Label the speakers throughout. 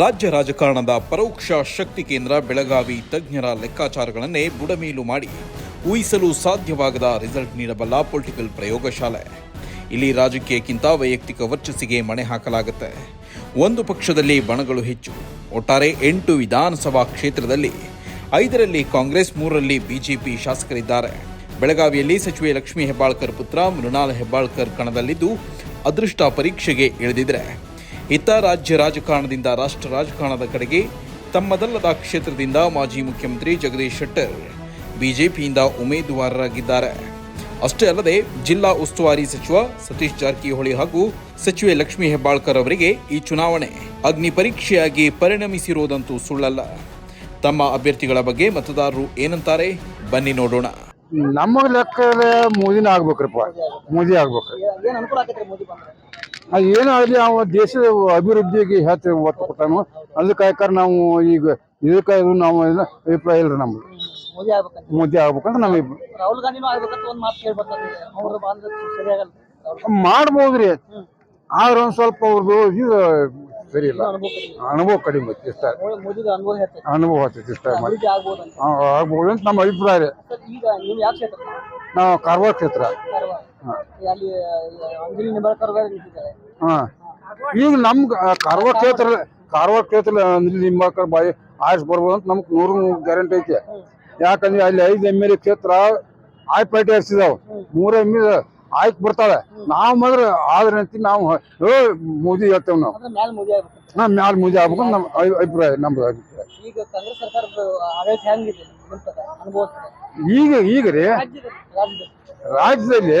Speaker 1: ರಾಜ್ಯ ರಾಜಕಾರಣದ ಪರೋಕ್ಷ ಶಕ್ತಿ ಕೇಂದ್ರ ಬೆಳಗಾವಿ ತಜ್ಞರ ಲೆಕ್ಕಾಚಾರಗಳನ್ನೇ ಬುಡಮೇಲು ಮಾಡಿ ಊಹಿಸಲು ಸಾಧ್ಯವಾಗದ ರಿಸಲ್ಟ್ ನೀಡಬಲ್ಲ ಪೊಲಿಟಿಕಲ್ ಪ್ರಯೋಗಶಾಲೆ. ಇಲ್ಲಿ ರಾಜಕೀಯಕ್ಕಿಂತ ವೈಯಕ್ತಿಕ ವರ್ಚಸ್ಸಿಗೆ ಮಣೆ ಹಾಕಲಾಗುತ್ತೆ. ಒಂದು ಪಕ್ಷದಲ್ಲಿ ಬಣಗಳು ಹೆಚ್ಚು, ಒಟ್ಟಾರೆ ಎಂಟು ವಿಧಾನಸಭಾ ಕ್ಷೇತ್ರದಲ್ಲಿ ಐದರಲ್ಲಿ ಕಾಂಗ್ರೆಸ್, ಮೂರರಲ್ಲಿ ಬಿಜೆಪಿ ಶಾಸಕರಿದ್ದಾರೆ. ಬೆಳಗಾವಿಯಲ್ಲಿ ಸಚಿವೆ ಲಕ್ಷ್ಮೀ ಹೆಬ್ಬಾಳ್ಕರ್ ಪುತ್ರ ಮೃಣಾಲ್ ಹೆಬ್ಬಾಳ್ಕರ್ ಕಣದಲ್ಲಿದ್ದು, ಅದೃಷ್ಟ ಪರೀಕ್ಷೆಗೆ ಇಳಿದಿದ್ರೆ. ಇತ್ತ ರಾಜ್ಯ ರಾಜಕಾರಣದಿಂದ ರಾಷ್ಟ್ರ ರಾಜಕಾರಣದ ಕಡೆಗೆ ತಮ್ಮದಲ್ಲದ ಕ್ಷೇತ್ರದಿಂದ ಮಾಜಿ ಮುಖ್ಯಮಂತ್ರಿ ಜಗದೀಶ್ ಶೆಟ್ಟರ್ ಬಿಜೆಪಿಯಿಂದ ಉಮೇದುವಾರರಾಗಿದ್ದಾರೆ. ಅಷ್ಟೇ ಅಲ್ಲದೆ ಜಿಲ್ಲಾ ಉಸ್ತುವಾರಿ ಸಚಿವ ಸತೀಶ್ ಜಾರಕಿಹೊಳಿ ಹಾಗೂ ಸಚಿವೆ ಲಕ್ಷ್ಮೀ ಹೆಬ್ಬಾಳ್ಕರ್ ಅವರಿಗೆ ಈ ಚುನಾವಣೆ ಅಗ್ನಿ ಪರೀಕ್ಷೆಯಾಗಿ ಪರಿಣಮಿಸಿರುವುದಂತೂ ಸುಳ್ಳಲ್ಲ. ತಮ್ಮ ಅಭ್ಯರ್ಥಿಗಳ ಬಗ್ಗೆ ಮತದಾರರು ಏನಂತಾರೆ? ಬನ್ನಿ ನೋಡೋಣ.
Speaker 2: ನಮ್ಮ ಲೆಕ್ಕದ ಮೋದಿನ ಆಗ್ಬೇಕ್ರಪ್ಪ. ಮೋದಿ ಆಗ್ಬೇಕು. ಅದು ಏನಾಗಲಿ ಅವ ದೇಶದ ಅಭಿವೃದ್ಧಿಗೆ ಹೆಚ್ಚು ಒತ್ತು ಕೊಟ್ಟಾನು. ಅದಕ್ಕೆ ನಾವು ಈಗ ಇದಕ್ಕೆ ಇದು ನಾವು ಅಭಿಪ್ರಾಯ ಇಲ್ರಿ ರೀ
Speaker 3: ಮೋದಿ
Speaker 2: ನಮ್ಮ ಅಭಿಪ್ರಾಯ.
Speaker 3: ರಾಹುಲ್ ಗಾಂಧಿನೂ ಆಗ್ಬೇಕಂತ ರೀ ಮಾತು ಕೇಳಿ ಬರ್ತದೆ ಅವ್ರು ಬಂದ್ರೆ ಸರಿಯಾಗಲ್ಲ ಅವ್ರ
Speaker 2: ಮಾಡ್ಬೋದ್ರಿ ಆದ್ರೆ ಒಂದ್ ಸ್ವಲ್ಪ ಅವ್ರದ್ದು ಇದು ಸರಿ ಇಲ್ಲ.
Speaker 3: ಅನುಭವ ಕಡಿಮೆ.
Speaker 2: ಐತಿ ಇಷ್ಟ.
Speaker 3: ಅನುಭವ
Speaker 2: ಆಗ್ತೈತಿ ಇಷ್ಟ. ಆಗ್ಬೋದು ಅಂತ ನಮ್ಮ ಅಭಿಪ್ರಾಯ
Speaker 3: ಈಗ ನೀವು ಯಾವ ಕ್ಷೇತ್ರ?
Speaker 2: ನಾವು ಕಾರವಾರ ಕ್ಷೇತ್ರ.
Speaker 3: ಅಂಜಲಿ ನಿಂತಿದ್ದಾರೆ.
Speaker 2: ಈಗ ನಮ್ ಕಾರವಾರ ಕ್ಷೇತ್ರ ಕಾರವಾರ ಕ್ಷೇತ್ರ ಅಂದ್ರೆ ನಿಂಬಾಕರ್ ಬಾಯಿ ಆಯ್ಸ್ ಬರ್ಬೋದು ಅಂತ ನಮ್ಗೆ ನೂರು ಗ್ಯಾರಂಟಿ ಐತಿ. ಯಾಕಂದ್ರೆ ಅಲ್ಲಿ ಐದು ಎಂ ಎಲ್ ಎ ಕ್ಷೇತ್ರ ಆಯ್ ಪಾರ್ಟಿ ಹಚ್ಚಿದಾವ್ ಮೂರ ಎಂ ಎಲ್ ಆಯ್ಕೆ ಬರ್ತಾವೆ. ನಾವು ಮಾತ್ರ ಆದ್ರೆ ಅಂತ ನಾವು ಮೋದಿ ಹೇಳ್ತೇವೆ ನಾವು.
Speaker 3: ಮ್ಯಾಲ್ ಮೋದಿ ಆಗ್ಬೇಕು.
Speaker 2: ನಾ ಮ್ಯಾಲ ಮೋದಿ ಆಗ್ಬೇಕು ಅಂತ ನಮ್ಮ ಅಭಿ- ಅಭಿಪ್ರಾಯ ನಮ್ದು ಅಭಿಪ್ರಾಯ.
Speaker 3: ಈಗ
Speaker 2: ಈಗ ರೀ?
Speaker 3: ರಾಜ್ಯದ ರಾಜ್ಯದ.
Speaker 2: ರಾಜ್ಯದಲ್ಲಿ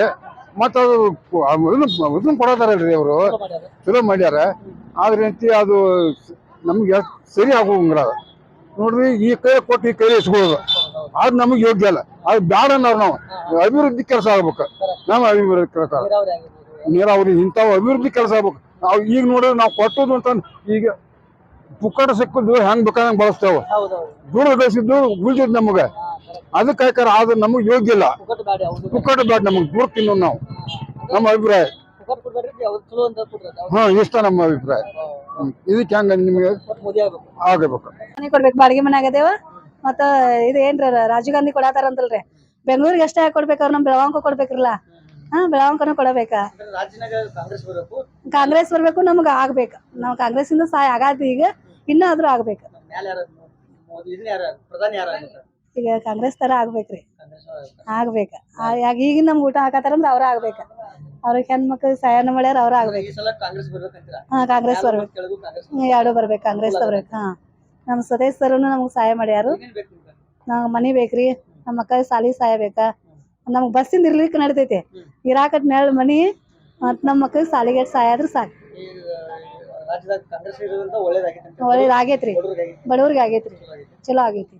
Speaker 2: ಮತ್ತು ಅದು ಇದನ್ನು ಕೊಡತಾರಲ್ರಿ ಅವರು.
Speaker 3: ಚಲೋ ಮಾಡ್ಯಾರ.
Speaker 2: ಚಲೋ ಮಾಡ್ಯಾರ. ಆದ್ರೆ ಅಂತಿ ಅದು ನಮ್ಗೆ ಸರಿ ಆಗೋಂಗಿಲ್ಲ. ನೋಡ್ರಿ ಈ ಕೈ ಕೊಟ್ಟು ಈ ಕೈ ಇಸ್ಕೊಳ್ಳೋದು. ಅದು ನಮಗೆ ಯೋಗ್ಯ ಅಲ್ಲ. ಅದು ಬೇಡ ಅನ್ನೋರು ನಾವು. ಅಭಿವೃದ್ಧಿ ಕೆಲಸ ಆಗ್ಬೇಕು. ನಮ್ಮ ಅಭಿವೃದ್ಧಿ ಕೆಲಸ
Speaker 3: ನೀರಾವರಿ
Speaker 2: ಇಂಥವು ಅಭಿವೃದ್ಧಿ ಕೆಲಸ ಆಗ್ಬೇಕು. ನಾವು ಈಗ ನೋಡಿದ್ರೆ ನಾವು ಕೊಟ್ಟೋದು ಅಂತ ಈಗ ಪುಕ್ಕಟ ಸಿಕ್ಕಿದ್ದು ಹೆಂಗ್ ಬೇಕಾದಂಗೆ ಬಳಸ್ತೇವೆ.
Speaker 3: ದೂರ
Speaker 2: ದುಡ್ಡು ಗಳಿಸಿದ್ದು ಉಳಿದಿದ್ದು ನಮಗೆ. ಅದಕ್ಕೆ ಆದ್ರೆ ನಮಗೆ ಯೋಗ್ಯ ಇಲ್ಲ.
Speaker 3: ಪುಕ್ಕಟ್
Speaker 2: ಬೇಡ ನಮಗ್ ದೂರ ತಿನ್ನು ನಾವು. ನಮ್ಮ ಅಭಿಪ್ರಾಯ. ಹಾ ಇಷ್ಟ ನಮ್ಮ ಅಭಿಪ್ರಾಯ. ಇದಕ್ಕೆ ಹೆಂಗ ನಿಮಗೆ
Speaker 3: ಆಗಬೇಕು.
Speaker 4: ಮನೆ ಕೊಡ್ಬೇಕು ಬಾಡಿಗೆ ಮನೆ ಆಗದೇವ ಮತ್ತ ಇದು ಏನ್ರ ರಾಜೀವ್ ಗಾಂಧಿ ಕೊಡತಾರಂತಲ್ರಿ. ಬೆಂಗಳೂರಿಗೆ ಎಷ್ಟೇ ಕೊಡ್ಬೇಕು ಅವ್ರು ನಮ್ ಬೆಳವಂಕ ಕೊಡ್ಬೇಕ್ರಲ್ಲ. ಹಾ ಬೆಳವಂಕನ ಕೊಡಬೇಕಾ.
Speaker 3: ಅಂದ್ರೆ ಕಾಂಗ್ರೆಸ್ ಬರಬೇಕು.
Speaker 4: ಕಾಂಗ್ರೆಸ್ ಬರ್ಬೇಕು ನಮ್ಗ ಆಗ್ಬೇಕು. ನಾವ್ ಕಾಂಗ್ರೆಸ್ ಇಂದ ಸಹಾಯ ಆಗಾತಿ ಈಗ. ಇನ್ನಾದ್ರೂ ಆಗ್ಬೇಕು.
Speaker 3: ಮ್ಯಾಲ ಯಾರು ಮೋದಿ ಇದನ್ನ ಯಾರು ಪ್ರಧಾನಿ ಯಾರು ಆಗಿರ್ತಾರೆ
Speaker 4: ಈಗ ಕಾಂಗ್ರೆಸ್ ತರ ಆಗ್ಬೇಕ್ರಿ. ಆಗ್ಬೇಕ. ಯಾಕೆ ಈಗಿನ ನಮ್ಗೆ ಊಟ ಹಾಕತಾರಂದ್ರ ಅವ್ರ ಆಗ್ಬೇಕ. ಅವ್ರಿಗೆ ಹೆಣ್ಮಕ್ಳಿಗೆ ಸಹಾಯನ ಮಾಡ್ಯಾರ ಅವ್ರ ಆಗ್ಬೇಕು. ಹಾ ಕಾಂಗ್ರೆಸ್ ಬರ್ಬೇಕು. ಎರಡೂ ಬರ್ಬೇಕು. ಕಾಂಗ್ರೆಸ್ ಬರ್ಬೇಕು. ಹಾ. ನಮ್ ಸದಸ್ಯರು ನಮ್ಗೆ ಸಹಾಯ ಮಾಡ್ಯಾರು.
Speaker 3: ನಮ್ಗೆ?
Speaker 4: ಮನಿ ಬೇಕ್ರಿ. ನಮ್ಮ ಮಕ್ಕಳಿಗೆ ಸಾಲಿ ಸಹಾಯ ಬೇಕಾ. ನಮ್ಗ್ ಬಸ್ಸಿಂದ ಇರ್ಲಿಕ್ಕೆ ನಡಿತೈತಿ. ಇರಾಕಟ್ ನೆರಳು ಮನಿ ಮತ್ ನಮ್ಮ ಮಕ್ಕಳಿಗೆ ಸಾಲಿಗೆ ಸಹಾಯ ಆದ್ರೆ ಸಾಕು.
Speaker 3: ರಾಜ್ಯದಾಗ ಕಾಂಗ್ರೆಸ್ ಇರೋದ್ರಿಂದ ಒಳ್ಳೇದಾಗೈತೆ ಅಂತ
Speaker 4: ಒಳ್ಳೇದ್ ಆಗೇತ್ರಿ
Speaker 3: ಬಡವ್ರಿಗೆ
Speaker 4: ಬಡವ್ರಿಗೆ ಆಗೈತ್ರಿ. ಚಲೋ ಆಗೈತಿ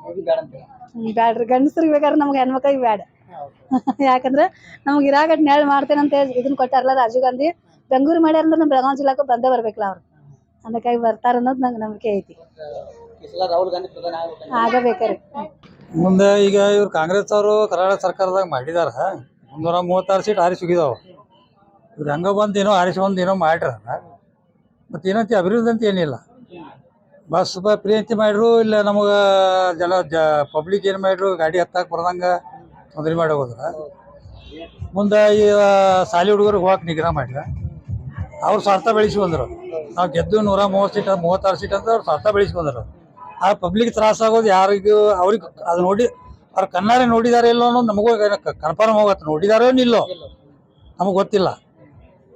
Speaker 3: ಮೋದಿ ಬೇಡ ಅಂತ
Speaker 4: ಹ್ಮ್, ಬ್ಯಾಡ್ರಿ. ಗಂಡಸ್ರಿಗೆ ಬೇಕಾದ್ರೆ ನಮ್ಗೆ ಹೆಣ್ಮಕ್ಳಿಗೆ ಬ್ಯಾಡ. ಯಾಕಂದ್ರೆ ನಮ್ಗೆ ಇರಾಗಟ್ ನೆರಳು ಮಾಡ್ತೇನೆ ಅಂತ ಹೇಳಿ ಇದನ್ನ ಕೊಟ್ಟಾರಲ್ಲ ರಾಜೀವ್ ಗಾಂಧಿ. ಬೆಂಗಳೂರು ಮಾಡ್ಯಾರ ಅಂದ್ರೆ ನಮ್ಮ ಬೆಳಗಾವಿ ಜಿಲ್ಲಾಕ್ಕೆ ಬಂದೇ ಬರ್ಬೇಕಲ್ಲ ಅವ್ರು. ಅದಕ್ಕಾಗಿ ಬರ್ತಾರ ಅನ್ನೋದು ನಂಗೆ ನಂಬಿಕೆ ಐತಿ.
Speaker 3: ಈ ಸಲ ರಾಹುಲ್ ಗಾಂಧಿ ಪ್ರಧಾನಿ ಆಗ್ಬೇಕಂತ
Speaker 4: ಆಗಬೇಕ್ರಿ.
Speaker 5: ಮುಂದೆ ಈಗ ಇವ್ರು ಕಾಂಗ್ರೆಸ್ ಅವರು ಕರ್ನಾಟಕ ಸರ್ಕಾರದಾಗ ಮಾಡಿದಾರ. ಮುನ್ನೂರ ಮೂವತ್ತಾರು ಸೀಟ್ ಆರಿಸಿ ಹೋಗಿದಾವ. ಇವ್ರು ಹಂಗ ಬಂದು ಏನೋ ಮಾಡ್ಯಾರ ಮತ್ತೆ ಏನಂತ, ಅಭಿವೃದ್ಧಿ ಅಂತ ಏನಿಲ್ಲ. ಬಸ್ ಫ್ರೀ ಅಂತ ಮಾಡ್ರು ಇಲ್ಲ ನಮಗೆ ಜನ ಜ ಪಬ್ಲಿಕ್ ಏನು ಮಾಡ್ರು ಗಾಡಿ ಹತ್ತಾಕ ಬರ್ದಂಗೆ ತೊಂದರೆ ಮಾಡಿ ಹೋದ್ರೆ ಮುಂದೆ ಈ ಸಾಲಿ ಹುಡುಗರಿಗೆ ಹೋಗಕ್ಕೆ ನಿಗ್ರಹ ಮಾಡಿಲ್ಲ ಅವ್ರು ಸ್ವಾರ್ಥ ಬೆಳೆಸ್ಕೊಂಡ್ರು ನಾವು ಗೆದ್ದು ನೂರ ಮೂವತ್ತು ಸೀಟ್, ಮೂವತ್ತಾರು ಸೀಟ್ ಅಂತ ಅವ್ರು ಸ್ವಾರ್ಥ ಬೆಳೆಸ್ಕೊಂಡ್ರು ಆ ಪಬ್ಲಿಕ್ ತ್ರಾಸಾಗೋದು ಯಾರಿಗೂ, ಅವ್ರಿಗೆ ಅದು ನೋಡಿ, ಅವ್ರು ಕನ್ನಡ ನೋಡಿದಾರೆ ಇಲ್ಲೋ ಅನ್ನೋದು ನಮಗೂ ಕನ್ಫರ್ಮ್ ಹೋಗತ್ತೆ ನೋಡಿದಾರೋ ಇಲ್ಲೋ? ನಮಗೆ ಗೊತ್ತಿಲ್ಲ.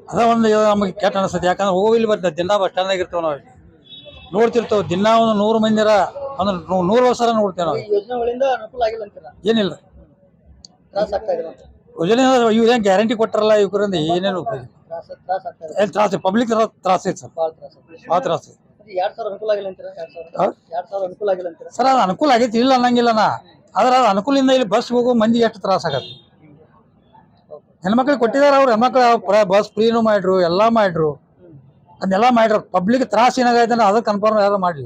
Speaker 5: ಅದ ಒಂದು ನಮಗೆ ಕೆಟ್ಟ ಅನಿಸ್ತದೆ ಯಾಕಂದ್ರೆ ಹೋಗಿಲ್ಲಿ ಬರ್ತದೆ ದಿನ ಬಸ್ ಸ್ಟ್ಯಾಂಡ್ ಇರ್ತೇವೆ ನಾವು ನೋಡ್ತಿರ್ತೇವೆ. ದಿನ ಒಂದು ನೂರು ಮಂದಿರ ಅಂದ್ರೆ ನೂರು ವರ್ಷ ನೋಡ್ತೇವೆ ನಾವು. ಏನಿಲ್ಲ. ಯೋಜನೆ ಇವ್ರು ಏನು ಗ್ಯಾರಂಟಿ ಕೊಟ್ಟರಲ್ಲ ಇವ್ರಿಂದ ಏನೇನು ಉಪಯೋಗ ಏನು ತ್ರಾಸ ಪಬ್ಲಿಕ್ ತ್ರಾಸ ಐತೆ ಸರ್.
Speaker 3: ಭಾಳ ತ್ರಾಸ
Speaker 5: ಸರ್ ಅದು ಅನುಕೂಲ ಆಗೈತಿ. ಇಲ್ಲ ಅನ್ನಂಗಿಲ್ಲ ನಾ. ಆದ್ರೆ ಅದು ಅನುಕೂಲದಿಂದ ಇಲ್ಲಿ ಬಸ್ ಹೋಗೋ ಮಂದಿ ಎಷ್ಟು ತ್ರಾಸ ಆಗತ್ತೆ. ಹೆಣ್ಮಕ್ಳಿಗೆ ಕೊಟ್ಟಿದ್ದಾರೆ ಅವ್ರು. ಹೆಣ್ಮಕ್ಳು ಬಸ್ ಫ್ರೀನು ಮಾಡ್ರು ಎಲ್ಲ ಮಾಡ್ರು. ಅದನ್ನೆಲ್ಲ ಮಾಡ್ರು. ಪಬ್ಲಿಕ್ ತ್ರಾಸ ಏನಾಗೈತೆ ಅದಕ್ಕೆ ಕನ್ಫರ್ಮ್ ಯಾರು ಮಾಡಲಿ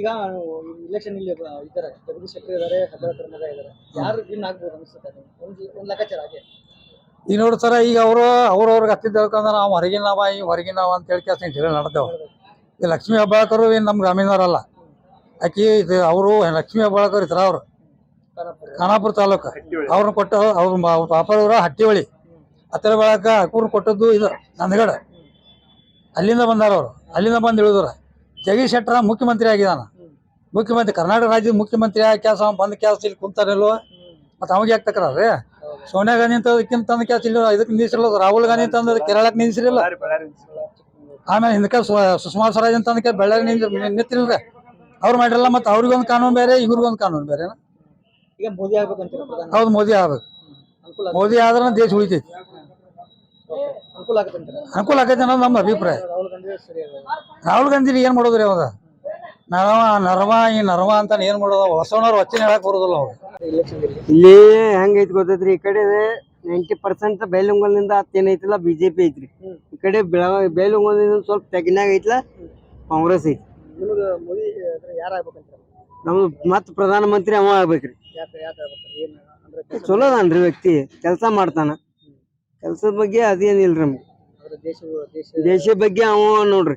Speaker 3: ಈಗ ಇಲೆಕ್ಷನ್ ಇಲ್ಲಿ ಇದ್ದಾರೆ. ಜಗದೀಶ್ ಶೆಟ್ಟರ್ ಇದ್ದಾರೆ ಹೆಬ್ಬಾಳ್ಕರ್ ಮಗ ಇದ್ದಾರೆ. ಯಾರು ವಿನ್ ಆಗ್ಬೋದು ಅನಿಸುತ್ತೆ ಒಂದು ಒಂದು ಲೆಕ್ಕಾಚಾರ ಹಾಗೆ.
Speaker 5: ಈಗ ನೋಡಿ ಸರ ಈಗ ಅವರು ಅವ್ರವ್ರಿಗೆ ಹತ್ತಿದ ಹೇಳ್ಕೊಂಡ್ರೆ ನಾವು ಹೊರಗಿನವ ಈ ಹೊರಗಿನವ ಅಂತ ಹೇಳಿ ಕೆಲಸ ಜಗಳ ನಡೆದೇವು. ಈ ಲಕ್ಷ್ಮೀ ಹೆಬ್ಬಾಳ್ಕರು ಏನು ನಮ್ಮ ಗ್ರಾಮೀಣರಲ್ಲ ಆಕಿ ಇದು ಅವರು ಲಕ್ಷ್ಮೀ ಹೆಬ್ಬಾಳ್ಕರ್ ಇದ್ರ ಅವ್ರು.
Speaker 3: ಖಾನಾಪುರ
Speaker 5: ತಾಲೂಕು. ಅವ್ರನ್ನ ಕೊಟ್ಟ ಅವ್ರ ಪಾಪರವರ ಹಟ್ಟಿಹೊಳಿ. ಹತ್ತಿರ ಬಳಕ ಅಕ್ಕೂರ್ನ ಕೊಟ್ಟದ್ದು ಇದು ನಂದಗಡ. ಅಲ್ಲಿಂದ ಬಂದಾರ ಅವರು. ಅಲ್ಲಿಂದ ಬಂದು ಇಳಿದ್ರ ಜಗದೀಶ್ ಶೆಟ್ಟರ ಮುಖ್ಯಮಂತ್ರಿ ಆಗಿದಾನ. ಮುಖ್ಯಮಂತ್ರಿ ಕರ್ನಾಟಕ ರಾಜ್ಯದ ಮುಖ್ಯಮಂತ್ರಿ ಆಗಿ ಕೆಲಸ ಬಂದ ಕೆಲಸ ಇಲ್ಲಿ ಕುಂತಾರಲ್ವ ಮತ್ತು ಅವಾಗ ಯಾಕೆ ತಕರಾರ್ರಿ ಸೋನಿಯಾ ಗಾಂಧಿ ಅಂತದಕ್ಕಿಂತ ತಂದ ಕೆಲಸ ಇಲ್ಲ ಇದಕ್ಕೆ ನಿಲ್ಲಿಸಿಲ್ಲ ರಾಹುಲ್ ಗಾಂಧಿ ತಂದ ಕೇರಳಕ್ಕೆ ನಿಲ್ಲಿಸಿರಲಿಲ್ಲ ಆಮೇಲೆ ಹಿಂದಕ್ಕೆ ಸುಷ್ಮಾ ಸ್ವರಾಜ್ ಅಂತಂದಕ್ಕೆ ಬೆಳ್ಳಾರಿ ನಿಂತ ನಿಂತಿಲ್ರಿ ಅವ್ರು ಮಾಡಿರಲ್ಲ ಮತ್ತೆ ಅವ್ರಿಗೊಂದು ಕಾನೂನು ಬೇರೆ, ಇವ್ರಿಗೊಂದು ಕಾನೂನು ಬೇರೆ
Speaker 3: ಈಗ ಮೋದಿ ಆಗ್ಬೇಕಂತೀರ ಪ್ರಧಾನಿ
Speaker 5: ಹೌದು ಮೋದಿ ಆಗ್ಬೇಕು.
Speaker 3: ಅನುಕೂಲ
Speaker 5: ಮೋದಿ ಆದ್ರೆ ದೇಶ ಉಳಿತೈತಿ.
Speaker 3: ಅನುಕೂಲ ಆಗತ್ತಂತೀರ
Speaker 5: ಅನುಕೂಲ ಆಗೈತೆ ಅನ್ನೋದು ನಮ್ಮ ಅಭಿಪ್ರಾಯ.
Speaker 3: ರಾಹುಲ್ ಗಾಂಧಿ ಸರಿ ಅಲ್ಲ.
Speaker 5: ರಾಹುಲ್ ಗಾಂಧಿ ಏನ್ ಮಾಡೋದ್ರಿ ಅವಾಗ? ನರವ ನರವ ಈ ನರವ ಅಂತ ಏನ್ ಮಾಡೋದು? ಹೊಸವನವ್ರು ವಚನ ಹೇಳಕ್ ಬರೋದಿಲ್ಲ ಅವ್ರು
Speaker 3: ಇಲ್ಲಿ
Speaker 6: ಹೆಂಗೈತಿ ಗೊತ್ತೈತ್ರಿ ಈ ಕಡೆ ನೈಂಟಿ ಪರ್ಸೆಂಟ್ ಬೈಲುಂಗಲ್ನಿಂದ ಏನೈತಿಲ್ಲ ಬಿಜೆಪಿ ಐತ್ರಿ. ಈ ಕಡೆ ಬೆಳಗಾವಿ ಬೈಲುಂಗಲ್ನಿಂದ ಸ್ವಲ್ಪ ತೆಗಿನಾಗ ಐತ್ಲ ಕಾಂಗ್ರೆಸ್ ಐತಿ
Speaker 3: ನಿಮಗೆ ಮೋದಿ ಅಂದ್ರೆ ಯಾರು ಆಗ್ಬೇಕಂತೀರ?
Speaker 6: ನಮ್ದು ಮತ್ ಪ್ರಧಾನ ಮಂತ್ರಿ ಅವ ಆಗ್ಬೇಕ್ರಿ. ಚಲೋ ಅದಾನ್ರಿ ವ್ಯಕ್ತಿ ಕೆಲಸ ಮಾಡ್ತಾನ. ಕೆಲ್ಸದ ಬಗ್ಗೆ ಅದೇನಿಲ್ರಿ ನಮ್ಗೆ.
Speaker 3: ದೇಶ
Speaker 6: ಬಗ್ಗೆ ಅವ ನೋಡ್ರಿ.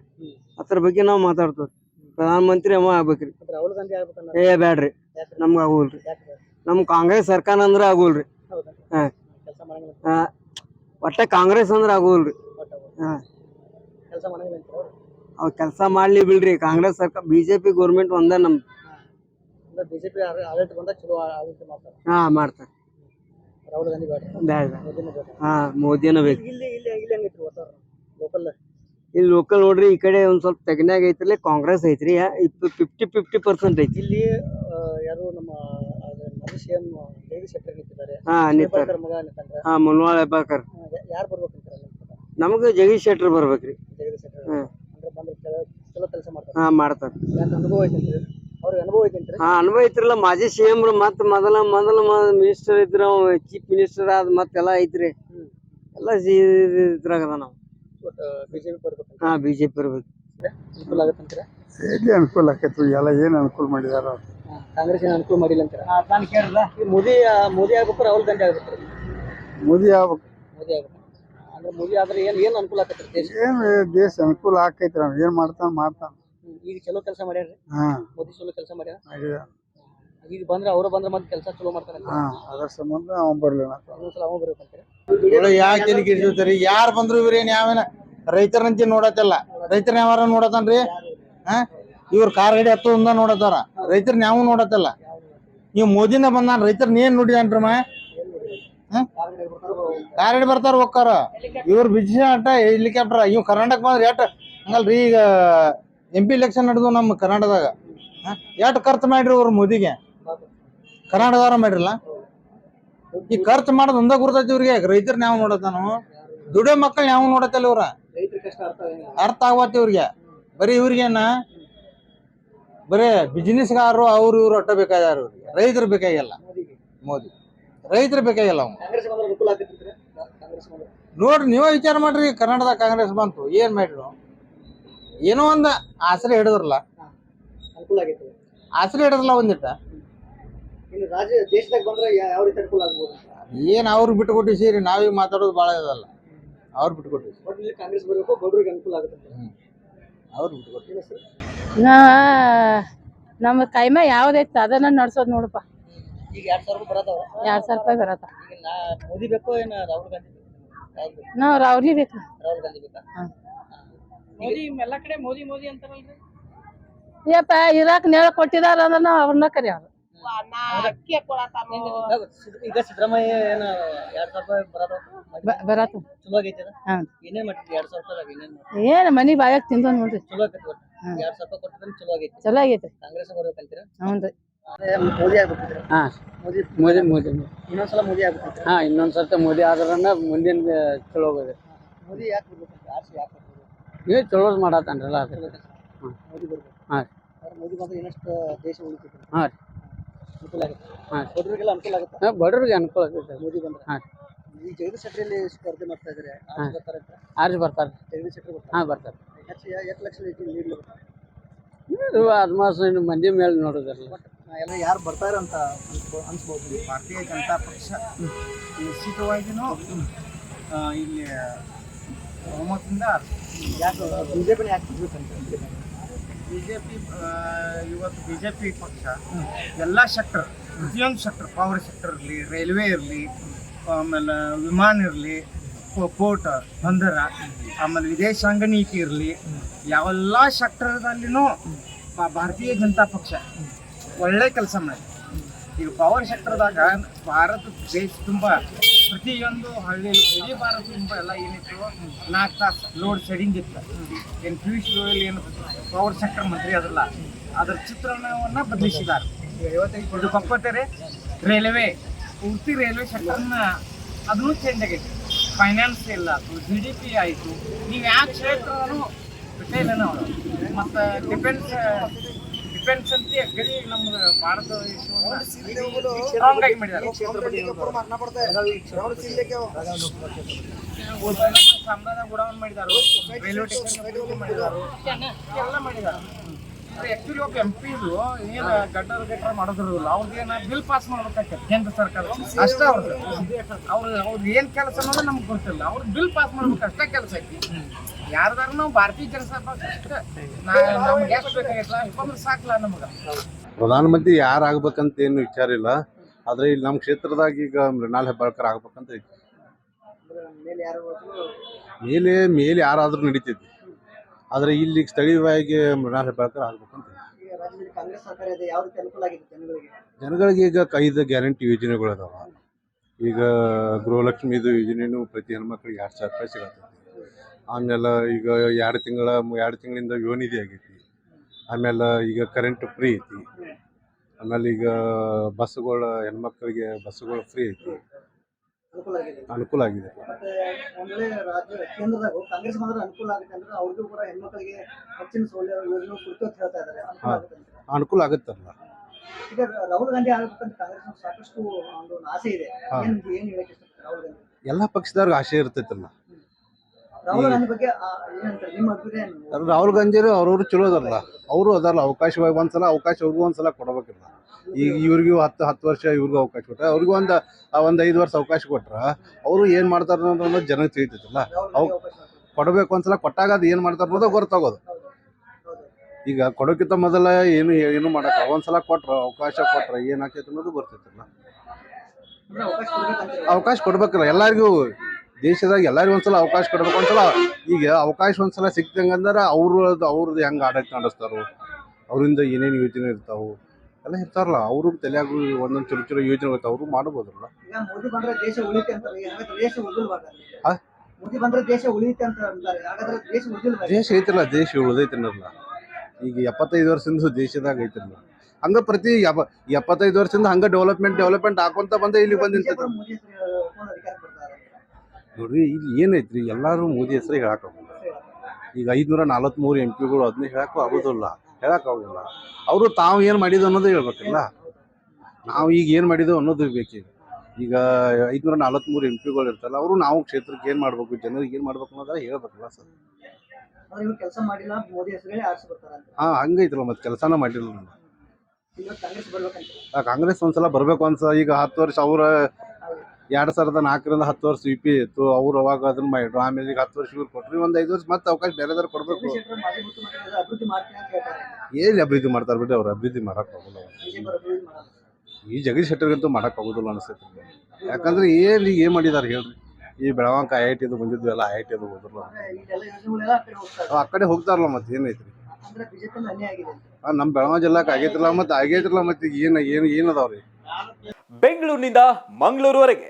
Speaker 6: ಅದ್ರ ಬಗ್ಗೆ ನಾವು ಮಾತಾಡ್ತೇವ್ರಿ. ಪ್ರಧಾನ ಮಂತ್ರಿ ಅವ ಆಗ್ಬೇಕ್ರಿ.
Speaker 3: ಮತ್ತೆ
Speaker 6: ಏ ಬ್ಯಾಡ್ರಿ. ನಮ್ಗೆ ಆಗೋಲ್ರಿ ನಮ್ ಕಾಂಗ್ರೆಸ್ ಸರ್ಕಾರ ಅಂದ್ರೆ ಆಗೋಲ್ರಿ ಹಾ. ಒಟ್ಟ ಕಾಂಗ್ರೆಸ್ ಅಂದ್ರೆ ಆಗೋಲ್ರಿ ಹಾ.
Speaker 3: ಕೆಲಸ
Speaker 6: ಮಾಡ್ಲಿ ಬಿಡ್ರಿ. ಕಾಂಗ್ರೆಸ್ ಸರ್ಕಾರ ಬಿಜೆಪಿ ಗೌರ್ಮೆಂಟ್ ಒಂದ ನಮ್
Speaker 3: ಬಿಜೆಪಿ ಆಡಳಿತ ಬಂದಾಗ ಚಲೋ ಆಡಳಿತ ಮಾಡ್ತಾರೆ.
Speaker 6: ಹಾ ಮಾಡ್ತಾರೆ.
Speaker 3: ರಾಹುಲ್ ಗಾಂಧಿ ಬೇಡ. ಮೋದಿನ ಬೇಡ.
Speaker 6: ಹಾ ಮೋದಿನ ಬೇಕು.
Speaker 3: ಇಲ್ಲಿ ಇಲ್ಲಿ ಇಲ್ಲಿ ಹೆಂಗೈತ್ರಿ ವಾತಾವರಣ ಲೋಕಲ್
Speaker 6: ಇಲ್ಲಿ ಲೋಕಲ್ ನೋಡ್ರಿ ಈ ಕಡೆ ಒಂದ್ ಸ್ವಲ್ಪ ತೆಗನ್ಯಾಗ ಐತ್ರಿ ಕಾಂಗ್ರೆಸ್ ಐತ್ರಿ ಫಿಫ್ಟಿ ಫಿಫ್ಟಿ ಪರ್ಸೆಂಟ್ ಐತಿ
Speaker 3: ಇಲ್ಲಿ ಯಾರು ನಮ್ಮ ಮಾಜಿ ಸಿಎಂ ಜಗದೀಶ್ ಶೆಟ್ಟರ್ ನಿಂತಿದ್ದಾರೆ.
Speaker 6: ಹಾ ನಿಂತಾರ
Speaker 3: ಹೆಬ್ಬಾಳ್ಕರ್ ಮಗ ನಿಂತಂದ್ರೆ.
Speaker 6: ಹಾ ಮುನ್ವಾಳ ಹೆಬ್ಬಾಳ್ಕರ್.
Speaker 3: ಯಾರು?
Speaker 6: ನಮ್ಗ ಜಗದೀಶ್ ಶೆಟ್ಟರ್ ಬರ್ಬೇಕ್ರಿ.
Speaker 3: ಜಗದೀಶ್ ಶೆಟ್ಟರ್. ಅಂದ್ರೆ ಬಂದ್ರೆ ಚಲೋ ಕೆಲಸ ಮಾಡ್ತಾರೆ.
Speaker 6: ಹಾ ಮಾಡ್ತಾರ.
Speaker 3: ಅನುಭವ
Speaker 6: ಹಾ ಅನುಭವ ಐತ್ರಲ್ಲ. ಮಾಜಿ ಸಿ ಎಂ ಮತ್ ಮೊದಲ ಮೊದಲ ಮಿನಿಸ್ಟರ್ ಇದ್ರ ಚೀಫ್ ಮಿನಿಸ್ಟರ್ ಆದ ಮತ್ತೆಲ್ಲ ಐತ್ರಿ. ಎಲ್ಲ ಇದ್ರಾಗ ಅದ ನಾವು
Speaker 3: ಒಟ್ಟು ಬಿಜೆಪಿ ಬರ್ಬೇಕಂತ
Speaker 6: ಹಾ ಬಿಜೆಪಿ ಬರ್ಬೇಕು
Speaker 3: ಅನುಕೂಲ ಆಗತ್ತಂತೀರ?
Speaker 7: ಎಲ್ಲಿ ಅನುಕೂಲ ಆಕೈತಿ ಎಲ್ಲ ಏನ್ ಅನುಕೂಲ ಮಾಡಿದಾರ ಅವ್ರು?
Speaker 3: ಕಾಂಗ್ರೆಸ್ ಏನು ಅನುಕೂಲ ಮಾಡಿಲ್ಲ ಅಂತೀರ? ಈ ಮೋದಿ ಆ, ಮೋದಿ ಆಗ್ಬೇಕು ರಾಹುಲ್ ಗಾಂಧಿ ಆಗ್ಬೇಕು
Speaker 7: ಮೋದಿ ಆಗ್ಬೇಕು.
Speaker 3: ಮೋದಿ ಆಗ್ಬೇಕು? ಅಂದ್ರೆ ಮೋದಿ ಆದ್ರೆ ಏನ್ ಏನ್ ಅನುಕೂಲ ಆಗತ್ತೆ ದೇಶ
Speaker 7: ಏನು ದೇಶ ಅನುಕೂಲ ಆಕೈತಿ ನಾವು ಏನು ಮಾಡ್ತಾನ ಮಾಡ್ತಾನ.
Speaker 3: ಈಗ ಚಲೋ ಕೆಲಸ ಮಾಡ್ಯಾರ್ರಿ.
Speaker 7: ಹಾ.
Speaker 3: ಮೋದಿ ಚಲೋ ಕೆಲಸ ಮಾಡ್ಯಾರ. ಈಗ ಬಂದ್ರೆ ಅವ್ರು ಬಂದ್ರೆ ಮತ್ತೆ ಕೆಲಸ ಚಲೋ ಮಾಡ್ತಾರೆ
Speaker 7: ಹಾ ಅದರ ಸಂಬಂಧ ಅವ್ನು ಬರ್ಲಿಲ್ಲ.
Speaker 3: ಇನ್ನೊಂದ್ಸಲ ಅವ ಬರ್ಬೇಕಂತೀರ
Speaker 8: ಯಾಕೆ ತಲೆ ಯಾರು ಬಂದ್ರು ಇವ್ರೇನ್ ಯಾವನ ರೈತರಂತೆ ನೋಡತ್ತಲ್ಲ. ರೈತರ ಯಾವಾರ ನೋಡತಾನ್ರಿ ಹಾ? ಇವ್ರ ಕಾರ್ ಗಾಡಿ ಒಂದ ನೋಡತ್ತಾರ. ರೈತರ ಯಾವ ನೋಡತ್ತಲ್ಲ. ನೀವು ಮೋದಿನ ಬಂದಾನ ರೈತರನ್ನ ಏನ್ ನೋಡಿದಾನ್ರಮ್ಮ ಕಾರ್ ಗಡಿ ಬರ್ತಾರ ಹೋಗ್ತಾರ. ಇವ್ರ ಬಿಜಿ ಅಟ್ಟ ಹೆಲಿಕಾಪ್ಟರ್ ಇವ್ ಕರ್ನಾಟಕ ಬಂದ್ರೆ ಎಟ್? ಹಂಗಲ್ರಿ ಈಗ ಎಂ ಪಿ ಎಲೆಕ್ಷನ್ ನಡೆದು ನಮ್ಮ ಕರ್ನಾಟಕದಾಗ. ಎಷ್ಟು ಖರ್ಚು ಮಾಡ್ರಿ ಅವ್ರು ಮೋದಿಗೆ? ಕರ್ನಾಟಕದವ್ರ ಮಾಡ್ರಲ್ಲ? ಈ ಖರ್ಚು ಮಾಡೋದು ಒಂದ ಗುರ್ತೈತಿ ಇವ್ರಿಗೆ. ರೈತರ ಯಾವ ನೋಡತಾನು ದುಡಿಯೋ ಮಕ್ಕಳು ಯಾವ ನೋಡತ್ತಲ್ಲ ಇವ್ರ.
Speaker 3: ಅರ್ಥ
Speaker 8: ಆಗತ್ತೆ ಇವ್ರಿಗೆ. ಬರೀ ಇವ್ರಿಗೇನ? ಬರೇ ಬಿಸ್ನೆಸ್ಗಾರರು ಅವ್ರು ಇವ್ರು ಒಟ್ಟ ಬೇಕಾಗ್ಯಾರ ಇವ್ರಿಗೆ. ರೈತರು ಬೇಕಾಗಿಲ್ಲ ಮೋದಿ. ರೈತರು ಬೇಕಾಗಿಲ್ಲ ಅವ್ನು. ನೋಡ್ರಿ ನೀವೇ ವಿಚಾರ ಮಾಡ್ರಿ ಕರ್ನಾಟಕದಾಗ ಕಾಂಗ್ರೆಸ್ ಬಂತು. ಏನ್ ಮಾಡ್ರು? ಏನೋ ಒಂದ ಆಸರೆ ಹಿಡಿದ್ರಲ್ಲ.
Speaker 3: ಅನುಕೂಲ ಆಗೈತೆ.
Speaker 8: ಆಸರೆ ಹಿಡಿದ್ರಲ್ಲ ಒಂದಿಟ್ಟ.
Speaker 3: ಇನ್ನು ರಾಜ್ಯ ದೇಶದಾಗ ಬಂದ್ರೆ ಯಾ- ಯಾವ ರೀತಿ ಅನುಕೂಲ ಆಗ್ಬೋದು?
Speaker 8: ಏನ್ ಅವ್ರು ಬಿಟ್ಟು ಸೇರಿ ನಾವೀಗ ಮಾತಾಡೋದು ಭಾಳ ಇದಲ್ಲ. ಅವ್ರು ಬಿಟ್ಟು
Speaker 3: ಇಲ್ಲಿ ಕಾಂಗ್ರೆಸ್ ಬರಬೇಕು ಬಡವರಿಗೆ ಅನುಕೂಲ ಆಗುತ್ತೆ.
Speaker 8: ಅವ್ರು ಬಿಟ್ಟು ಕೊಟ್ಟಿಸಿ.
Speaker 3: ಏನು ಸರ್?
Speaker 9: ನಾ ನಮ್ಮ ಕೈಮ ಯಾವ್ದೈತಿ ಅದನ್ನ ನಡ್ಸೋದ್ ನೋಡಪ್ಪ.
Speaker 3: ಈಗ ಎರಡ್ ಸಾವಿರ ರೂಪಾಯಿ ಬರತಾವ
Speaker 9: ಎರಡ್ ಸಾವಿರ ರೂಪಾಯಿ ಬರತ್ತ.
Speaker 3: ಈಗ ನಾ ಮೋದಿ ಬೇಕೋ ಏನ ರಾಹುಲ್ ಗಾಂಧಿ ಬೇಕೋ? ಯಾವ್ದು ಬೇಕು?
Speaker 9: ನಾವ್ ರಾವ್ಲಿ ಬೇಕು.
Speaker 3: ರಾಹುಲ್ ಗಾಂಧಿ ಬೇಕಾ?
Speaker 9: ಮೋದಿ ಎಲ್ಲ ಕಡೆ ಮೋದಿ ಮೋದಿ ಅಂತಾರಲ್ರಿ? ಯಪ್ಪ ಇರಾಕ್ ನೇಳ ಕೊಟ್ಟಿದಾರ ಅಂದ್ರ ನಾವ್ ಅವ್ರನ್ನ ಕರಿಯೋದು
Speaker 3: ಈಗ ಸಿದ್ದರಾಮಯ್ಯ ಏನ ಎರಡ್ ಸಾವಿರ ರೂಪಾಯಿ ಬರೋದು
Speaker 9: ಬ- ಬರತ್ತ.
Speaker 3: ಚಲೋ ಆಗೈತಿ. ಏನೇನ್ ಮಾಡ್ತೀರಿ ಎರಡ್ ಸಾವಿರ ರೂಪಾಯಿ ಏನೇನ್
Speaker 9: ಏನ್ ಮನಿ ಬಾಯಾಗ ತಿಂದ ನೋಡ್ರಿ.
Speaker 3: ಚಲೋ ಆಗೈತಿ ಎರಡ್ ಸಾವಿರ ರೂಪಾಯಿ ಕೊಟ್ಟಿದ್ರೆ ಚಲೋ ಆಗೈತಿ.
Speaker 9: ಚಲೋ ಆಗೈತಿ.
Speaker 3: ಕಾಂಗ್ರೆಸ್ ಬರ್ಬೇಕಂತೀರ
Speaker 9: ಹ್ಞೂನ್ರಿ
Speaker 3: ಮೋದಿ ಆಗ್ಬೇಕಂತೀರ
Speaker 6: ಹಾ.
Speaker 3: ಮೋದಿ
Speaker 6: ಮೋದಿ ಮೋದಿ.
Speaker 3: ಇನ್ನೊಂದ್ಸಲ ಮೋದಿ ಆಗುತ್ತೆ
Speaker 6: ಹಾ ಇನ್ನೊಂದ್ ಸರ್ತಿ ಮೋದಿ ಆದ್ರನ್ನ ಮುಂದಿನ ಚಲೋ ಹೋಗೋದು
Speaker 3: ಮೋದಿ ಯಾಕೆ ಬರ್ಬೇಕಂತ? ಆರ್ಸಿ ಯಾಕೆ
Speaker 6: ಏ ಚಲೋ ಮಾಡತ್ತಾನ್ರಲ್ಲ ಅದು
Speaker 3: ಹಾಂ
Speaker 6: ಹಾ.
Speaker 3: ಅವ್ರು ಮೋದಿ ಬಂದ್ರೆ ಇನ್ನಷ್ಟು ದೇಶ ಉಳಿತೈತಿ
Speaker 6: ಹಾ ರೀ. ಹಾಂ ಬಡವ್ರಿಗೆ ಅನುಕೂಲ ಆಗ್ತೈತೆ
Speaker 3: ಮೋದಿ ಬಂದ್ರೆ
Speaker 6: ಹಾಂ
Speaker 3: ಈ ಜಗದೀಶ್ ಶೆಟ್ಟರಲ್ಲಿ ಸ್ಪರ್ಧೆ ಮಾಡ್ತಾ ಇದ್ದಾರೆ. ಬರ್ತಾರೆ
Speaker 6: ಆರ್ಜ್ ಬರ್ತಾರೆ
Speaker 3: ಜಗದೀಶ್ ಶೆಟ್ಟರ್ ಬರ್ತಾರೆ
Speaker 6: ಹಾ ಬರ್ತಾರೆ
Speaker 3: ಎಷ್ಟು ಲಕ್ಷ
Speaker 6: ಮಂದಿ ಮೇಲೆ ನೋಡೋದಿರಲ್ಲ
Speaker 3: ಎಲ್ಲ ಯಾರು ಬರ್ತಾರೆ ಅಂತ ಅನ್ಸ್ಬೋ- ಅನ್ಸ್ಬೋದು. ಭಾರತೀಯ ಜನತಾ ಪಕ್ಷ. ನಿಶ್ಚಿತವಾಗಿಯೂ ಇಲ್ಲಿ ಬಹುಮತದಿಂದ ಯಾಕೆ ಬಿಜೆಪಿನ ಯಾಕೆ ಜೆ
Speaker 10: ಬಿಜೆಪಿ ಇವತ್ತು ಬಿಜೆಪಿ ಪಕ್ಷ ಎಲ್ಲ ಸೆಕ್ಟರ್ ಪ್ರತಿಯೊಂದು ಸೆಕ್ಟರ್ ಪವರ್ ಸೆಕ್ಟರ್ ಇರಲಿ ರೈಲ್ವೆ ಇರಲಿ ಆಮೇಲೆ ವಿಮಾನ ಇರಲಿ ಪೋರ್ಟ್ ಬಂದರ ಆಮೇಲೆ ವಿದೇಶಾಂಗ ನೀತಿ ಇರಲಿ ಯಾವೆಲ್ಲ ಸೆಕ್ಟರ್ದಲ್ಲಿನೂ ಭಾರತೀಯ ಜನತಾ ಪಕ್ಷ ಒಳ್ಳೆ ಕೆಲಸ ಮಾಡಿ ಈಗ ಪವರ್ ಸೆಕ್ಟರ್ದಾಗ ಭಾರತ ದೇಶ ತುಂಬ ಪ್ರತಿಯೊಂದು ಹಳ್ಳಿ ಇಡೀ ಭಾರತ ತುಂಬ ಎಲ್ಲ ಏನಿತ್ತು? ನಾಲ್ಕು ತಾಸು ಲೋಡ್ ಶೆಡಿಂಗ್ ಇತ್ತು. ಏನು ಪಿಯೂಷ್ ಗೋಯಲ್ ಏನು ಪವರ್ ಸೆಕ್ಟರ್ ಮಂತ್ರಿ ಅದಲ್ಲ ಅದರ ಚಿತ್ರಣವನ್ನು ಬದಲಿಸಿದ್ದಾರೆ. ಇದು ಕೊಪ್ಪತ್ತರೆ ರೈಲ್ವೆ ಪೂರ್ತಿ ರೈಲ್ವೆ ಸೆಕ್ಟರ್ನ ಅದನ್ನು ಚೇಂಜ್ ಆಗೈತೆ. ಫೈನಾನ್ಸ್ ಇಲ್ಲ ಜಿ ಡಿ ಪಿ ಆಯಿತು. ನೀವು ಯಾವ ಕ್ಷೇತ್ರನೂ ಬಿಟ್ಟಿಲ್ಲ ಅವರು ಮತ್ತು ಡಿಫೆನ್ಸ್ ಡಿಫೆನ್ಸ್ ಅಂತ ಗಡಿ ನಮ್ಮ ಭಾರತ ಸ್ಟ್ರಾಂಗ್ ಆಗಿ ಮಾಡಿದ್ದಾರೆ ರೈಲ್ವೆ ಸ್ಟೇಷನ್ ಮಾಡಿದಾರು. ಎಲ್ಲ ಮಾಡಿದಾರು. ಆಕ್ಚುಲಿ ಒಬ್ಬ ಎಂ ಪಿದು ಏನು ಗಟ್ಟರ ಗಟ್ಟರ ಮಾಡೋದಿರಲ್ಲ ಅವ್ರಿಗೇನ ಬಿಲ್ ಪಾಸ್ ಮಾಡ್ಬೇಕಾಗ್ತದೆ ಕೇಂದ್ರ ಸರ್ಕಾರ. ಅಷ್ಟೇ ಅವ್ರದ್ದು ಅವ್ರ ಅವ್ರದ್ದು ಏನು ಕೆಲಸ ಅನ್ನೋದು ನಮ್ಗೆ ಗೊತ್ತಿಲ್ಲ. ಅವ್ರು ಬಿಲ್ ಪಾಸ್ ಮಾಡ್ಬೇಕು ಅಷ್ಟೇ ಕೆಲಸ ಐತಿ. ಯಾರ್ದಾರು ನಾವು ಭಾರತೀಯ ಜನತಾ ಪಕ್ಷ ಅಷ್ಟೇ. ನಮ್ಗೆ ಎಷ್ಟು ಬೇಕಾಗಿಲ್ಲ ಸಾಕಲ್ಲ ನಮ್ಗೆ.
Speaker 11: ಪ್ರಧಾನಮಂತ್ರಿ ಯಾರು ಆಗ್ಬೇಕಂತ ಏನು ವಿಚಾರ ಇಲ್ಲ. ಆದ್ರೆ ಇಲ್ಲಿ ನಮ್ಮ ಕ್ಷೇತ್ರದಾಗ ಈಗ ಮೃಣಾಲ್ ಹೆಬ್ಬಾಳ್ಕರ್ ಆಗ್ಬೇಕಂತ ಐತಿ.
Speaker 3: ಮೇಲೆ
Speaker 11: ಮೇಲೆ ಯಾರಾದ್ರೂ ನಡೀತೈತಿ. ಆದ್ರೆ ಇಲ್ಲಿ ಸ್ಥಳೀಯವಾಗಿ ಮೃಣಾಲ್ ಹೆಬ್ಬಾಳ್ಕರ್ ಆಗಬೇಕು
Speaker 3: ಅಂತ ರಾಜ್ಯದಲ್ಲಿ ಕಾಂಗ್ರೆಸ್ ಸರ್ಕಾರ ಇದೆ ಯಾವ ರೀತಿ ಅನುಕೂಲ ಆಗಿದೆ ಜನಗಳಿಗೆ?
Speaker 11: ಜನಗಳಿಗೆ ಈಗ ಐದು ಗ್ಯಾರಂಟಿ ಯೋಜನೆಗಳು ಅದಾವ. ಈಗ ಗೃಹಲಕ್ಷ್ಮಿದು ಯೋಜನೆನೂ ಪ್ರತಿ ಹೆಣ್ಮಕ್ಳಿಗೆ ಎರಡು ಸಾವಿರ ರೂಪಾಯಿ ಸಿಗತ್ತೆ. ಆಮೇಲೆ ಈಗ ಎರಡು ತಿಂಗಳ ಎರಡು ತಿಂಗಳಿಂದ ಯೋನಿಧಿ ಆಗೈತಿ. ಆಮೇಲೆ ಈಗ ಕರೆಂಟ್ ಫ್ರೀ ಐತಿ. ಆಮೇಲೆ ಈಗ ಬಸ್ಸುಗಳ ಹೆಣ್ಮಕ್ಳಿಗೆ ಬಸ್ಸುಗಳು ಫ್ರೀ ಐತಿ.
Speaker 3: ಅನುಕೂಲ ಆಗಿದೆ. ರಾಜ್ಯ ಕೇಂದ್ರದಾಗ ಕಾಂಗ್ರೆಸ್ ಅನುಕೂಲ ಆಗುತ್ತೆ ಅಂದ್ರೆ ಅವ್ರಿಗೂ ಕೂಡ ಹೆಣ್ಮಕ್ಳಿಗೆ ಹೆಚ್ಚಿನ ಸೌಲಭ್ಯ ಯೋಜನೆ ಅಂತ ಹೇಳ್ತಾ ಇದ್ದಾರೆ. ಅನುಕೂಲ ಆಗುತ್ತೆ ಅಂತ.
Speaker 11: ಅನುಕೂಲ ಆಗುತ್ತಲ್ಲ
Speaker 3: ಈಗ ರಾಹುಲ್ ಗಾಂಧಿ ಆಗ್ಬೇಕಂತ ಕಾಂಗ್ರೆಸ್ ಸಾಕಷ್ಟು ಒಂದು ಆಸೆ ಇದೆ.
Speaker 11: ಹಾ.
Speaker 3: ಏನ್ ಏನ್ ಹೇಳಕ್ ಇಷ್ಟಪಡ್ತಾರೆ ರಾಹುಲ್ ಗಾಂಧಿ?
Speaker 11: ಎಲ್ಲ ಪಕ್ಷದವ್ರಿಗೆ ಆಸೆ ಇರ್ತೈತಲ್ಲ
Speaker 3: ರಾಹುಲ್ ಗಾಂಧಿ ಬಗ್ಗೆ ಆ, ಏನಂತಾರೆ? ನಿಮ್ಮ ಅಭಿಪ್ರಾಯ ಏನು?
Speaker 11: ರಾಹುಲ್ ಗಾಂಧಿಯವರು ಅವ್ರವ್ರು ಚಲೋ ಅದಲ್ಲ ಅವರು ಅದಲ್ಲ ಅವಕಾಶವಾಗಿ ಒಂದ್ಸಲ ಅವಕಾಶ ಅವ್ರಿಗೂ ಒಂದ್ಸಲ ಕೊಡಬೇಕಿಲ್ಲ. ಈಗ ಇವ್ರಿಗೂ ಹತ್ತು ಹತ್ತು ವರ್ಷ ಇವ್ರಿಗೂ ಅವಕಾಶ ಕೊಟ್ರೆ, ಅವ್ರಿಗೂ ಒಂದು ಒಂದು ಐದು ವರ್ಷ ಅವಕಾಶ ಕೊಟ್ರೆ ಅವರು ಏನು ಮಾಡ್ತಾರೆ ಅನ್ನೋದು ಜನಕ್ಕೆ ತಿಳಿತೈತಲ್ಲ. ಅವು ಕೊಡಬೇಕು ಒಂದ್ಸಲ ಕೊಟ್ಟಾಗ ಅದು ಏನು ಮಾಡ್ತಾರೆ ಅನ್ನೋದು ಗೊತ್ತಾಗೋದು. ಈಗ ಕೊಡೋಕ್ಕಿಂತ ಮೊದಲ ಏನು ಏನು ಮಾಡಕ್ಕ ಒಂದ್ಸಲ ಕೊಟ್ರ, ಅವಕಾಶ ಕೊಟ್ರ ಏನು ಆಕೈತೆ ಅನ್ನೋದು
Speaker 3: ಕೊಡ್ಬೇಕಂತ
Speaker 11: ಅವಕಾಶ ಕೊಡ್ಬೇಕಲ್ಲ, ಎಲ್ಲರಿಗೂ ದೇಶದಾಗ ಎಲ್ಲರಿಗೂ ಒಂದ್ಸಲ ಅವಕಾಶ ಕೊಡ್ಬೇಕು ಒಂದ್ಸಲ ಈಗ ಅವಕಾಶ ಒಂದ್ಸಲ ಸಿಕ್ತಂಗಂದ್ರೆ ಅವ್ರದ್ದು ಅವ್ರದ್ದು ಹೆಂಗೆ ಆಡಳಿತ ನಡೆಸ್ತಾರೋ, ಅವರಿಂದ ಏನೇನು ಯೋಜನೆ ಇರ್ತಾವು ಎಲ್ಲ ಇರ್ತಾರಲ್ಲ ಅವರು ತಲೆಯಾಗು ಒಂದೊಂದು ಚಲೋ ಚಲೋ ಯೋಜನೆ ಅವರು ಮಾಡ್ಬೋದಲ್ಲ.
Speaker 3: ಈಗ ಮೋದಿ ಬಂದ್ರೆ ದೇಶ ಉಳಿತೆ ಅಂತಾರೆ ಹಾಗಾದ್ರೆ ದೇಶ ಉಳಿಲ್ವಾಗ
Speaker 11: ಆ?
Speaker 3: ಮೋದಿ ಬಂದ್ರೆ ದೇಶ ಉಳಿಯುತ್ತೆ ಅಂತ ಅಂತಾರೆ ಹಾಗಾದ್ರೆ ದೇಶ ಉಳಿಲ್ವಾಗ
Speaker 11: ದೇಶ ಐತಿಲ್ಲ ದೇಶ ಉಳ್ದೈತಿನಲ್ಲ ಈಗ ಎಪ್ಪತ್ತೈದು ವರ್ಷದಿಂದ ದೇಶದಾಗ ಐತಿಲ್ಲ. ಹಂಗ ಪ್ರತಿ ಎಪ್ಪ ಎಪ್ಪತ್ತೈದು ವರ್ಷದಿಂದ ಹಂಗ ಡೆವಲಪ್ಮೆಂಟ್ ಡೆವಲಪ್ಮೆಂಟ್ ಹಾಕೊಂತ ಬಂದ ಇಲ್ಲಿ ಬಂದ ನಿಂತೈತಿ.
Speaker 3: ಮೋದಿ ಹೆಸರು ಹೇಳ್ಕೊಂಡು ಅಧಿಕಾರ ಕೊಡ್ತಾರೆ
Speaker 11: ನೋಡ್ರಿ ಇಲ್ಲಿ ಏನೈತ್ರಿ ಎಲ್ಲಾರು ಮೋದಿ ಹೆಸರು ಹೇಳಕ್ ಆಗೋಲ್ಲ ಈಗ ಐದ್ನೂರ ನಲವತ್ಮೂರು ಎಂ ಪಿಗಳು ಅದನ್ನ ಹೇಳಕ್ಕೂ ಆಗೋದಿಲ್ಲ. ಹೇಳಕ್ ಆಗೋಲ್ಲ ಅವರು ತಾವು ಏನು ಮಾಡಿದ್ದು ಅನ್ನೋದು ಹೇಳ್ಬೇಕಲ್ಲ. ನಾವು ಈಗ ಏನು ಮಾಡಿದ್ದೆವು ಅನ್ನೋದು ಬೇಕೀಗ ಈಗ ಐದುನೂರ ನಲವತ್ತ್ಮೂರು ಎಂ ಪಿಗಳು ಇರ್ತಲ್ಲ ಅವರು ನಾವು ಕ್ಷೇತ್ರಕ್ಕೆ ಏನು ಮಾಡಬೇಕು ಜನರಿಗೆ ಏನು ಮಾಡ್ಬೇಕು ಅನ್ನೋದನ್ನ ಹೇಳ್ಬೇಕಲ್ಲ ಸರ್. ಹಾಂ ಹಂಗೈತಲ್ಲ ಮತ್ತೆ ಕೆಲಸನ ಮಾಡಿಲ್ಲ. ನಾನು
Speaker 3: ಕಾಂಗ್ರೆಸ್
Speaker 11: ಒಂದ್ಸಲ ಬರ್ಬೇಕು ಅನ್ಸ ಈಗ ಹತ್ತು ವರ್ಷ ಅವ್ರ ಎರಡ್ ಸಾವಿರದ ನಾಲ್ಕರಿಂದ ಹತ್ತು ವರ್ಷ ಯು ಪಿ ಇತ್ತು. ಅವ್ರು ಅವಾಗ ಅದನ್ನ ಮಾಡಿದ್ರು. ಆಮೇಲೆ ಈಗ ಹತ್ತು ವರ್ಷ ಇವ್ರು ಕೊಟ್ರಿ. ಒಂದು ಐದು ವರ್ಷ ಮತ್ತೆ ಅವಕಾಶ ಬೇರೆದಾರು ಕೊಡಬೇಕು. ಏನು ಅಭಿವೃದ್ಧಿ ಮಾಡ್ತಾರೆ ಬಿಟ್ಟು ಅವ್ರು? ಅಭಿವೃದ್ಧಿ ಮಾಡಕ್ ಆಗೋಲ್ಲ ಅವ್ರು.
Speaker 3: ಬಿಜೆಪಿ ಅಭಿವೃದ್ಧಿ ಮಾಡಲ್ಲ
Speaker 11: ಈ ಜಗದೀಶ್ ಶೆಟ್ಟರ್ಗಂತೂ ಮಾಡಕ್ ಆಗೋದಿಲ್ಲ ಅನಿಸ್ತೈತಿ ಯಾಕಂದ್ರೆ ಏನ್ ಈಗ ಏನ್ ಮಾಡಿದಾರೆ ಹೇಳ್ರಿ? ಈ ಬೆಳವಂಕ ಐ ಐ ಟಿ ದು ಬಂದಿದ್ದು ಎಲ್ಲ ಐ ಐ ಟಿ ಅದು ಹೋದ್ರಲ್ಲ
Speaker 3: ಆ ಕಡೆ
Speaker 11: ಹೋಗ್ತಾರಲ್ಲ ಮತ್ತೆ ಏನೈತ್ರಿ
Speaker 3: ಅಂದ್ರೆ ಬಿಜೆಪಿ ಅನ್ಯಾಯ ಆಗಿದೆ ಅಂತ
Speaker 11: ಆ, ನಮ್ ಬೆಳಗಾವಿ ಜಿಲ್ಲಾಕ್ ಆಗೈತಿಲ್ಲ ಮತ್ತೆ ಆಗೈತಿಲ್ಲ ಮತ್ತೆ ಏನು ಏನು ಏನ್ ಏನ್ ಅದಾವ್ರಿ
Speaker 12: ಬೆಂಗಳೂರಿನಿಂದ ಮಂಗಳೂರುವರೆಗೆ